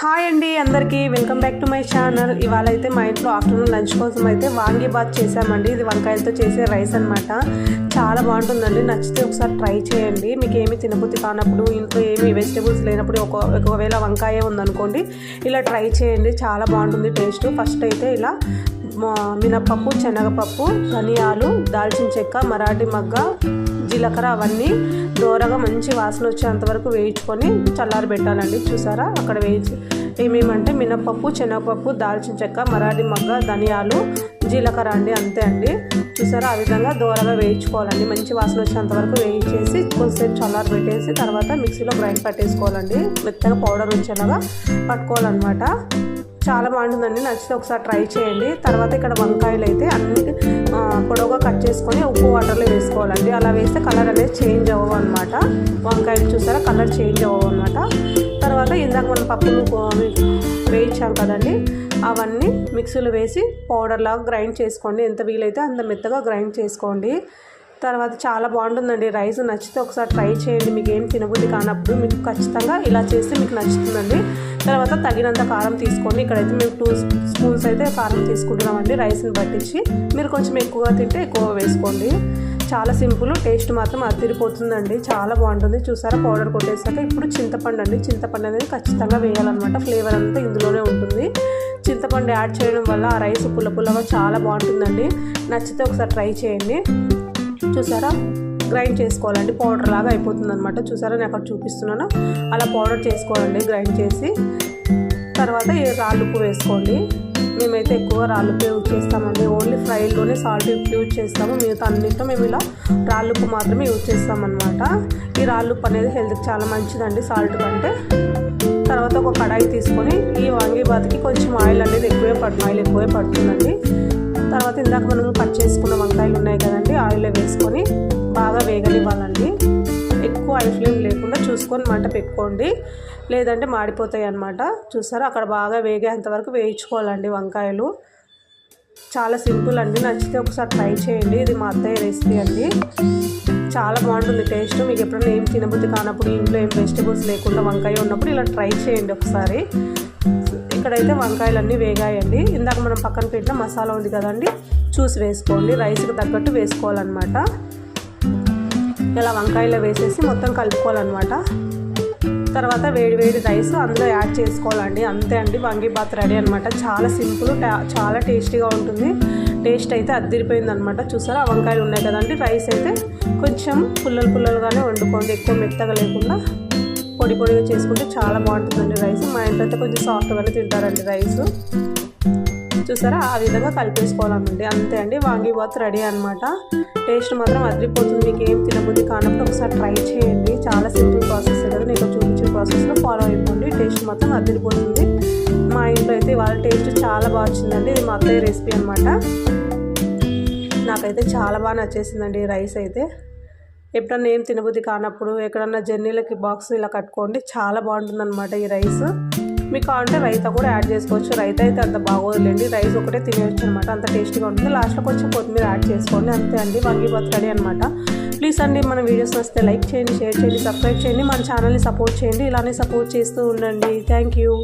Hi అండి అందరికీ. Welcome back to my channel. ఇవాళ అయితే మా ఇంట్లో ఆఫ్టర్నూన్ లంచ్ కోసం అయితే వాంగి బాత్ చేసామండి. ఇది వంకాయలతో చేసే రైస్ అన్నమాట. చాలా బాగుంటుందండి. నచ్చితే ఒకసారి ట్రై చేయండి. మీకు ఏమి తినబుద్ధి కానప్పుడు ఇంట్లో ఏమి వెజిటేబుల్స్ లేనప్పుడు ఒక ఒకవేళ వంకాయ ఉందనుకోండి ఇలా ట్రై చేయండి. చాలా బాగుంటుంది టేస్ట్. ఫస్ట్ అయితే ఇలా మినప్పప్పు శనగపప్పు ధనియాలు దాల్చిన చెక్క మరాఠీ మగ్గ జీలకర్ర అవన్నీ దోరగా మంచి వాసన వచ్చేంత వరకు వేయించుకొని చల్లారి పెట్టాలండి చూసారా? అక్కడ వేయించి ఏమేమంటే మినపప్పు శనగపప్పు దాల్చిన చెక్క మరాఠీ మగ్గ ధనియాలు జీలకర్ర అండి అంతే అండి. చూసారా? ఆ విధంగా దోరగా వేయించుకోవాలండి. మంచి వాసన వచ్చేంత వరకు వేయించేసి కొంచెంసేపు చల్లారి పెట్టేసి తర్వాత మిక్సీలో గ్రైండ్ పట్టేసుకోవాలండి. మెత్తగా పౌడర్ వచ్చేలాగా పట్టుకోవాలన్నమాట. చాలా బాగుంటుందండి. నచ్చితే ఒకసారి ట్రై చేయండి. తర్వాత ఇక్కడ వంకాయలు అయితే అన్ని పొడవుగా కట్ చేసుకొని ఉప్పు వాటర్లో వేసుకోవాలండి. అలా వేస్తే కలర్ అనేది చేంజ్ అవ్వవు అనమాట వంకాయలు చూసారా? కలర్ చేంజ్ అవ్వవు అనమాట తర్వాత ఇందాక మనం పప్పులు వేయించాం కదండి. అవన్నీ మిక్సీలో వేసి పౌడర్ లాగా గ్రైండ్ చేసుకోండి. ఎంత వీలైతే అంత మెత్తగా గ్రైండ్ చేసుకోండి. తర్వాత చాలా బాగుంటుందండి రైస్. నచ్చితే ఒకసారి ట్రై చేయండి. మీకు ఏం తినబుద్ధి కానప్పుడు మీకు ఖచ్చితంగా ఇలా చేస్తే మీకు నచ్చుతుందండి. తర్వాత తగినంత కారం తీసుకోండి. ఇక్కడైతే మేము టూ స్పూన్స్ అయితే కారం తీసుకుంటున్నామండి. రైస్ని పట్టించి మీరు కొంచెం ఎక్కువగా తింటే ఎక్కువ వేసుకోండి. చాలా సింపుల్ టేస్ట్ మాత్రం అదిరిపోతుందండి. చాలా బాగుంటుంది. చూసారా? పౌడర్ కొట్టేసాక ఇప్పుడు చింతపండు అండి. చింతపండు అనేది ఖచ్చితంగా వేయాలన్నమాట. ఫ్లేవర్ అంతా ఇందులోనే ఉంటుంది. చింతపండు యాడ్ చేయడం వల్ల ఆ రైస్ పుల్ల పుల్లగా చాలా బాగుంటుందండి. నచ్చితే ఒకసారి ట్రై చేయండి. చూసారా? గ్రైండ్ చేసుకోవాలండి. పౌడర్ లాగా అయిపోతుంది అనమాట చూసారా నేను అక్కడ చూపిస్తున్నాను. అలా పౌడర్ చేసుకోవాలండి. గ్రైండ్ చేసి తర్వాత ఈ రాళ్ళుప్పు వేసుకోండి. మేమైతే ఎక్కువ రాళ్ళుప్పు యూజ్ చేస్తామండి. ఓన్లీ ఫ్రైలోనే సాల్ట్ యూజ్ చేస్తాము. మిగతా అన్నింటిలో మేము ఇలా రాళ్ళుప్పు మాత్రమే యూజ్ చేస్తామన్నమాట. ఈ రాళ్ళుప్పు అనేది హెల్త్కి చాలా మంచిదండి సాల్ట్ కంటే. తర్వాత ఒక కడాయి తీసుకొని ఈ వంగి కొంచెం ఆయిల్ అనేది ఎక్కువే పడుతుంది ఆయిల్ ఎక్కువే పడుతుందండి. తర్వాత ఇందాక మనం కట్ చేసుకున్న వంకాయలు ఉన్నాయి కదండి ఆయిల్లో వేసుకొని బాగా వేగనివ్వాలండి. ఎక్కువ ఐ ఫ్లేమ్ లేకుండా చూసుకొని మంట పెట్టుకోండి. లేదంటే మాడిపోతాయి అన్నమాట చూసారా? అక్కడ బాగా వేగేంత వరకు వేయించుకోవాలండి వంకాయలు. చాలా సింపుల్ అండి. నచ్చితే ఒకసారి ట్రై చేయండి. ఇది మా అత్తయ్య రెసిపీ అండి. చాలా బాగుంటుంది టేస్ట్. మీకు ఎప్పుడైనా ఏం తినబుద్ధి కానప్పుడు ఇంట్లో ఏం వెజిటేబుల్స్ లేకుండా వంకాయ ఉన్నప్పుడు ఇలా ట్రై చేయండి ఒకసారి. ఇక్కడైతే వంకాయలు అన్నీ వేగాయండి. ఇందాక మనం పక్కన పెట్టిన మసాలా ఉంది కదండి. చూసి వేసుకోండి. రైస్కి తగ్గట్టు వేసుకోవాలన్నమాట. ఇలా వంకాయలో వేసేసి మొత్తం కలుపుకోవాలన్నమాట. తర్వాత వేడి వేడి రైస్ అందులో యాడ్ చేసుకోవాలండి. అంతే అండి వంగిబాత్ రెడీ అనమాట చాలా సింపుల్ టా- చాలా టేస్టీగా ఉంటుంది. టేస్ట్ అయితే అద్దరిపోయింది అనమాట చూసారా ఆ వంకాయలు ఉన్నాయి కదండి. రైస్ అయితే కొంచెం పుల్లలు పుల్లలుగానే వండుకోండి. ఎక్కువ మెత్తగా లేకుండా పొడి పొడిగా చేసుకుంటే చాలా బాగుంటుందండి రైస్. మా ఇంట్లో అయితే కొంచెం సాఫ్ట్గానే తింటారండి రైస్. చూసారా? ఆ విధంగా కలిపేసుకోవాలనండి అంతే అండి. వాంగిబోత్ రెడీ అనమాట టేస్ట్ మాత్రం అదిరిపోతుంది. మీకు ఏం తినబుద్ధి కానప్పుడు ఒకసారి ట్రై చేయండి. చాలా సింపుల్ ప్రాసెస్ కదా. నేను చూపించిన ప్రాసెస్లో ఫాలో అయిపోండి. టేస్ట్ మాత్రం అదిరిపోతుంది. మా ఇంట్లో అయితే వాళ్ళ టేస్ట్ చాలా బాగా వచ్చిందండి. ఇది మా అత్తయ్య రెసిపీ అనమాట నాకైతే చాలా బాగా నచ్చేసిందండి ఈ రైస్ అయితే. ఎప్పుడన్నా ఏం తినబుద్ధి కానప్పుడు ఎక్కడన్నా జర్నీలకి బాక్స్ ఇలా కట్టుకోండి. చాలా బాగుంటుందన్నమాట ఈ రైస్. మీకు కావాలంటే రైతా కూడా యాడ్ చేసుకోవచ్చు. రైతా అయితే అంత బాగోదులేండి. రైస్ ఒకటే తినేయచ్చు అనమాట అంత టేస్టీగా ఉంటుంది. లాస్ట్లో కొంచెం కొత్తిమీర యాడ్ చేసుకోండి. అంతే అండి. వంగి బాత్ రెడీ అనమాట ప్లీజ్ అండి మన వీడియోస్ వస్తే లైక్ చేయండి షేర్ చేయండి సబ్స్క్రైబ్ చేయండి. మన ఛానల్ని సపోర్ట్ చేయండి. ఇలానే సపోర్ట్ చేస్తూ ఉండండి. Thank you.